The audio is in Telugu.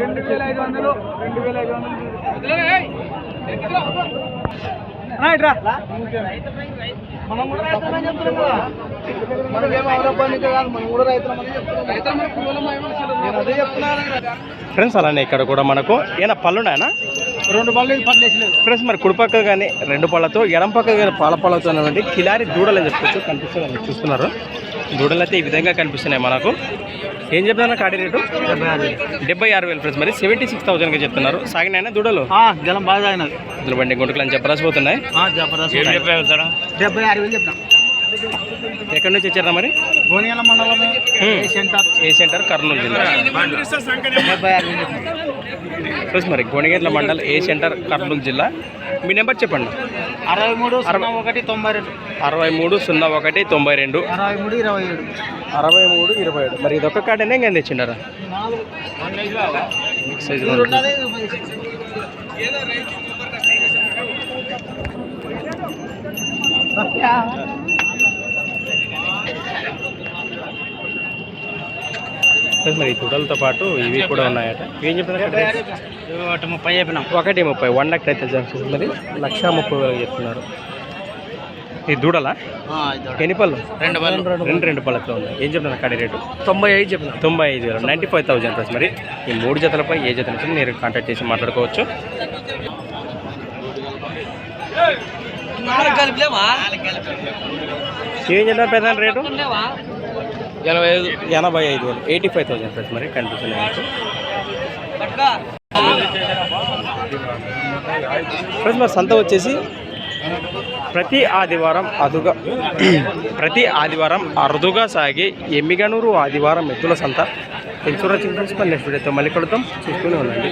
రెండు వేల ఐదు వందలు రెండు వేల ఐదు వందలు మనం కూడా రైతులమని చెప్తున్నాం కదా. మనకేమో అవరపానికి కాదు మనం కూడా రైతులమని చెప్తున్నాం నేను అదే చెప్తున్నాను కదా. ఫ్రెండ్స్ అలానే ఇక్కడ కూడా మనకు ఏమైనా పళ్ళున్నాయనా రెండు పళ్ళు పళ్ళు వేసలేదు ఫ్రెండ్స్ మరి కుడిపక్క కానీ రెండు పళ్ళతో ఎడం పక్క కానీ పాల పళ్ళతో ఉన్నటువంటి కిలారి దూడలు అని చెప్పొచ్చు కనిపిస్తుంది చూస్తున్నారు దూడలు అయితే ఈ విధంగా కనిపిస్తున్నాయి మనకు. ఏం చెప్తున్నారు కాడి రేటు? డెబ్బై ఆరు వేలు ఫ్రెండ్స్ మరి సెవెంటీ సిక్స్ థౌసండ్గా చెప్తున్నారు. సాగినాయన దూడలు? జలం బాగా ఇద్దరు బండి గుంటలు అని చెప్పరాసిపోతున్నాయి డెబ్బై ఆరు వేలు చెప్తాం ఎక్కడి నుంచి వచ్చారా మరి? గోనియాల మండలం హ్మ్. సెంటర్? ఏ సెంటర్? కర్నూలు జిల్లా. ఫ్రెండ్స్ మరి గొనిగేట్ల మండల్ ఏ సెంటర్? కర్నూలు జిల్లా. మీ నెంబర్ చెప్పండి. అరవై మూడు సున్నా ఒకటి తొంభై రెండు. అరవై మూడు సున్నా ఒకటి తొంభై రెండు. అరవై మూడు ఇరవై ఏడు. అరవై మూడు ఇరవై ఏడు. మరి ఇదొక్క కార్డేనే ఇంకా తెచ్చిండారా? సైజ్ మరి తుడలతో పాటు ఇవి కూడా ఉన్నాయట. ఏం చెప్తున్నారు ముప్పై చెప్పినాం. ఒకటి ముప్పై వన్ లాక్ అయితే జరుగుతుంది మరి లక్ష ముప్పై వేలు చెప్తున్నారు. ఈ దూడలా? ఎన్ని పళ్ళు? రెండు పళ్ళు. రెండు రెండు పళ్ళతో ఉన్నాయి. ఏం చెప్తున్నారు కడి రేటు? తొంభై ఐదు చెప్పినాం. తొంభై ఐదు వేలు. నైంటీ ఫైవ్ థౌసండ్ ప్లస్ మరి ఈ మూడు జతలపై ఏ జత నుంచి మీరు కాంటాక్ట్ చేసి మాట్లాడుకోవచ్చు? ఏం చెప్తున్నారు పెద్ద రేటు? ఎనభై ఐదు ఎనభై ఐదు వేలు. ఎయిటీ ఫైవ్ థౌసండ్ ప్లస్ మరి కనిపిస్తున్నాయి ఫ్రెండ్స్ మరి సంత వచ్చేసి ప్రతి ఆదివారం అదుగా ప్రతి ఆదివారం అరుదుగా సాగే ఎమ్మిగనూరు ఆదివారం ఎత్తుల సంత. ఇన్సూరెన్స్ ఇన్సూరెన్స్ మరి నెక్స్ట్ వీడియోతో మళ్ళీ కొడతాం చూస్తూనే ఉండండి.